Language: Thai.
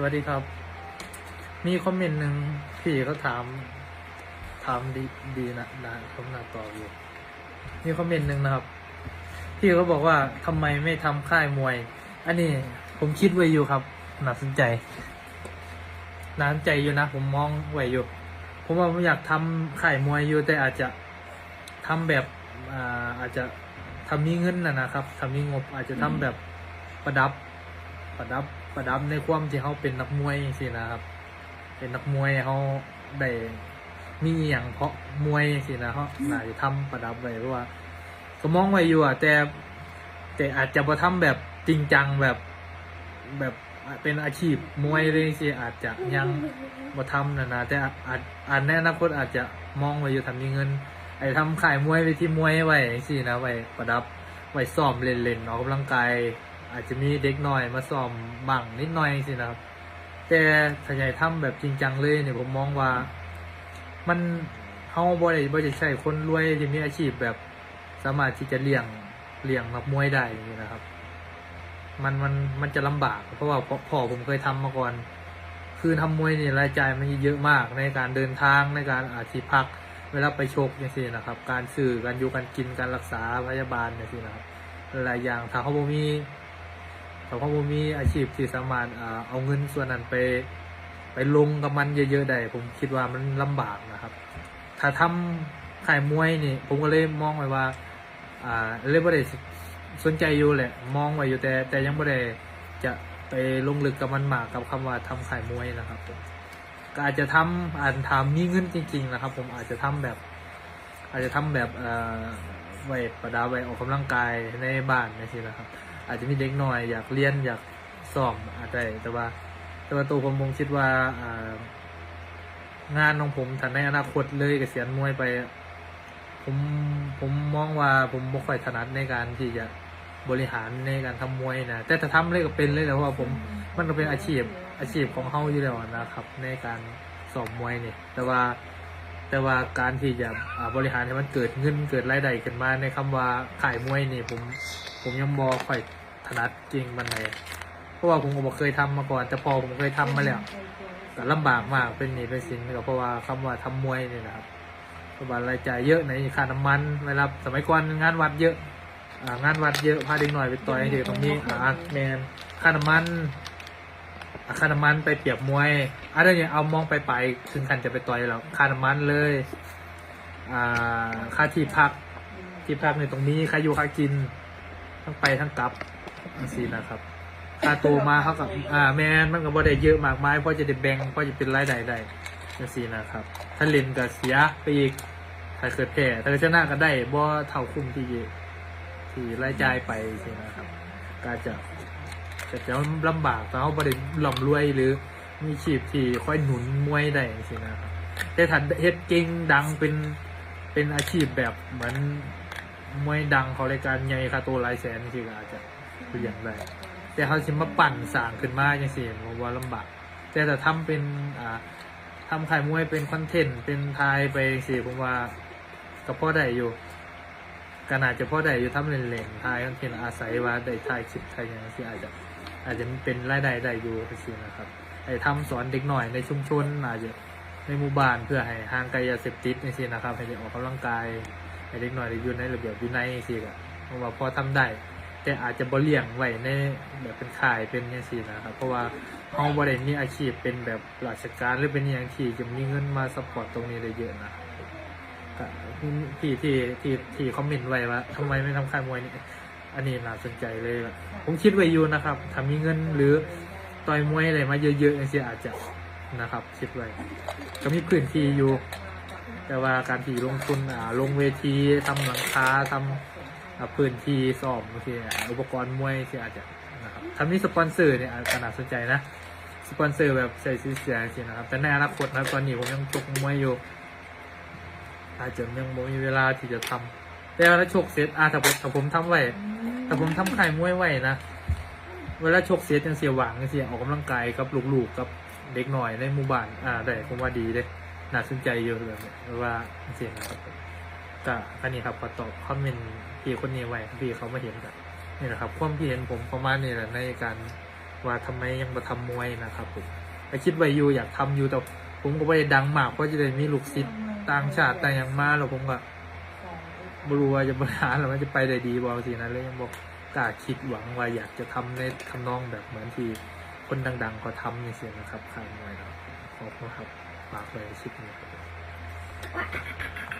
สวัสดีครับ มีคอมเมนต์หนึ่งพี่เขาถาม ถามดีดีนะนะผมน่าตอบอยู่ มีคอมเมนต์หนึ่งนะครับ พี่เขาบอกว่าทำไมไม่ทำค่ายมวย อันนี้ผมคิดไว้อยู่ครับน่าสนใจน่าสนใจอยู่นะ ผมมองไว้อยู่ ผมว่าผมอยากทำค่ายมวยอยู่แต่อาจจะทำแบบอ่าอาจจะทำมีเงินนะนะครับทำมีงบอาจจะทำแบบประดับประดับ ประดับในความที่เขาเป็นนักมวยสินะครับ เป็นนักมวยเขาได้มีอย่างเพราะมวยสินะเขาน่าจะทำประดับไว้เพราะว่า ก็มองไว้อยู่อะแต่แต่อาจจะบ่ทำแบบจริงจังแบบแบบเป็นอาชีพมวยเลยสิอาจจะยังบ่ทำนะนะแต่อาจอาจในอนาคตอาจจะมองไว้อยู่ทำมีเงิน ไอ้ทำขายมวยไปที่มวยไว้สินะไว้ประดับไว้ซ้อมเล่นๆออกกำลังกาย อาจจะมีเด็กหน้อยมาซ้อมบ้างนิดหน่อยสินะครับ แต่ถ้าใหญ่ทำแบบจริงจังเลยเนี่ยผมมองว่า มันเฮาบ่ได้บ่ได้ใช่คนรวยที่มีอาชีพแบบสามารถที่จะเลี้ยงเลี้ยงนักมวยได้นี้นะครับ มันมันมันจะลำบาก เพราะว่าพ่อผมเคยทำมาก่อน คือทำมวยเนี่ยรายจ่ายมันเยอะมากในการเดินทางในการอาชีพพักเวลาไปชกอย่างนี้นะครับ การสื่อการอยู่การกินการรักษาพยาบาลอย่างนี้นะครับหลายอย่างถ้าเขาบ่มี ถ้าเขาบ่มีอาชีพที่สามารถเอาเงินส่วนนั้นไป ไปลงกับมันเยอะๆได้ผมคิดว่ามันลำบากนะครับ ถ้าทำขายมวยนี่ ผมก็เลยมองไว้ว่าอ่าเลยบ่ได้สนใจอยู่แหละ มองไว้อยู่แต่ แต่ยังบ่ได้จะไปลงลึกกับมันมากกับคำว่าทำขายมวยนะครับก็อาจจะทำอาจทำมีเงินจริง ๆ นะครับ ผมอาจจะทำแบบ อาจจะทำแบบไว้ประดาไว้ออกกำลังกายในบ้านนี่สินะครับ อาจจะมีเด็กหน่อย อยากเรียนอยากสอบอาจจะแต่ว่า แต่ว่าตัวผมผมคิดว่างานของผมถ้าในอนาคตเลยกเกษียณมวยไป ผมผมมองว่าผมไม่ค่อยถนัดในการที่จะบริหารในการทำมวยนะแต่ถ้าทำเลยก็เป็นเลยแหละว่าผมมันก็เป็นอาชีพอาชีพของเขาอยู่แล้วนะครับ ในการสอบมวยเนี่ยแต่ว่า แต่ว่าการที่จะบริหารให้มันเกิดเงินเกิดรายได้ขึ้นมาในคำว่าขายมวยนี่ผมผมยังบอค่อยถนัดจริงบันไดเพราะว่าผมก็บ่เคยทำมาก่อน แต่พอผมเคยทำมาแล้วก็ลำบากมากเป็นหนี้เป็นสินก็เพราะว่าคำว่าทำมวยนี่นะครับเพราะว่ารายจ่ายเยอะในค่าน้ำมันเวลาสมัยก่อนงานวัดเยอะงานวัดเยอะพาเด็กหน่อยไปต่อยเด็กตรงนี้อ่าแมนค่าน้ำมัน อะค่าน้ำมันไปเปรียบมวยอะไรเนี่ยเอามองไปไปถึงขันจะไปต่อยแล้วค่าน้ำมันเลยอ่าค่าที่พักที่พักในตรงนี้ค่าอยู่ค่ากิน ทั้งไปทั้งกลับสินะครับค่าตัวมาเขากับอ่าแมนมันก็บ่ได้เยอะมากมายเพราะจะได้แบ่งเพราะจะเป็นรายได้ได้จังซี่นะครับ ถ้าเล่นก็เสียไปอีกถ้าเกิดแพ้ถ้าเกิดชนะก็ได้บ่เท่าคุ้มที่ที่รายจ่ายไปสินะครับ ก็จะ จะจะลำบากแต่เขาบ่ได้ร่ำรวยหรือมีชีพที่ค่อยหนุนมวยได้สินะครับแต่ถ้าเฮ็ดเก่งดังเป็นเป็นอาชีพแบบเหมือนมวยดังเขารายการใหญ่ค่าตัวหลายแสนจริงอาจจะเป็นอย่างไรแต่เขาสิมาปั่นสางขึ้นมาอย่างสี่ผมว่าลำบาก แต่ถ้าทำเป็นอ่าทำขายมวยเป็นคอนเทนต์เป็นทายไปสี่ผมว่าก็พอได้อยู่ก็น่าจะพอได้อยู่ทำเล่นๆทายคอนเทนต์อาศัยว่าได้ทายคลิปทายอย่างที่อาจจะ อาจจะเป็นรายได้ได้อยู่สินะครับไอ้ทำสอนเด็กหน่อยในชุมชนอาจจะในหมู่บ้านเพื่อให้ห่างไกลยาเสพติดนี่สินะครับ ให้ได้ออกกำลังกายให้เด็กหน้อยได้อยู่ในระเบียบวินัยสิก็เพราะว่าพอทำได้แต่อาจจะบ่เลี้ยงไว้ในแบบเป็นขายเป็นยังสินะครับ เพราะว่าเฮาบ่ได้มีอาชีพเป็นแบบราชการหรือเป็นอย่างที่จะมีเงินมาซัพพอร์ตตรงนี้ได้เยอะนะที่ที่ที่ที่คอมเมนต์ไว้ว่าทำไมไม่ทำค่ายมวยนี่ อันนี้น่าสนใจเลย ผมคิดไว้อยู่นะครับถ้ามีเงินหรือต่อยมวยอะไรมาเยอะๆอย่างเงี้ยอาจจะนะครับ คิดไว้ก็มีพื้นที่อยู่ แต่ว่าการที่ลงทุนอ่าลงเวทีทำหลังคาทำอ่าพื้นที่ซ้อมบอะอุปกรณ์มวยที่อาจจะนะครับถ้ามีสปอนเซอร์เนี่ยอาจจะน่าสนใจนะสปอนเซอร์แบบใส่สีเสียจรินะครับ แต่ในอนาคตนะตอนนี้ผมยังชกมวยอยู่อาจจะยังไม่มีเวลาที่จะทำ แต่เวลาชกเสร็จอาถ้าผมถ้าผมทำไว้ถ้าผมทำไข่มวยไว้นะ เวลาชกเสร็จยังเสียหวังเสียออกกำลังกายกับลูกๆกับเด็กหน่อยในหมู่บ้าน อ่าได้ผมว่าดีเลยน่าสนใจเยอะเลยเพราะว่าเสียนะครับก็อันนี้ครับขอตอบคอมเมนต์พี่คนนี้ไว้พี่เขามาเห็นกันนี่แหละครับ ความคิดเห็นผมประมาณนี้แหละในการว่าทำไมยังมาทำมวยนะครับผมแต่คิดไว้อยู่อยากทำอยู่แต่ผมก็ไม่ได้ดังมากเพราะจะได้มีลูกศิษย์ต่างชาติต่างย่างมาแล้วผมก็ ไม่รัวจะบริหารหรือว่าจะไปได้ดีบอกสินะเลยยังบอกกล้าคิดหวังว่าอยากจะทำในทำนองแบบเหมือนที่คนดังๆเขาทำในเสียงนะครับค่ายมวยเราขอบคุณครับฝากไว้ในคลิปนี้ครับ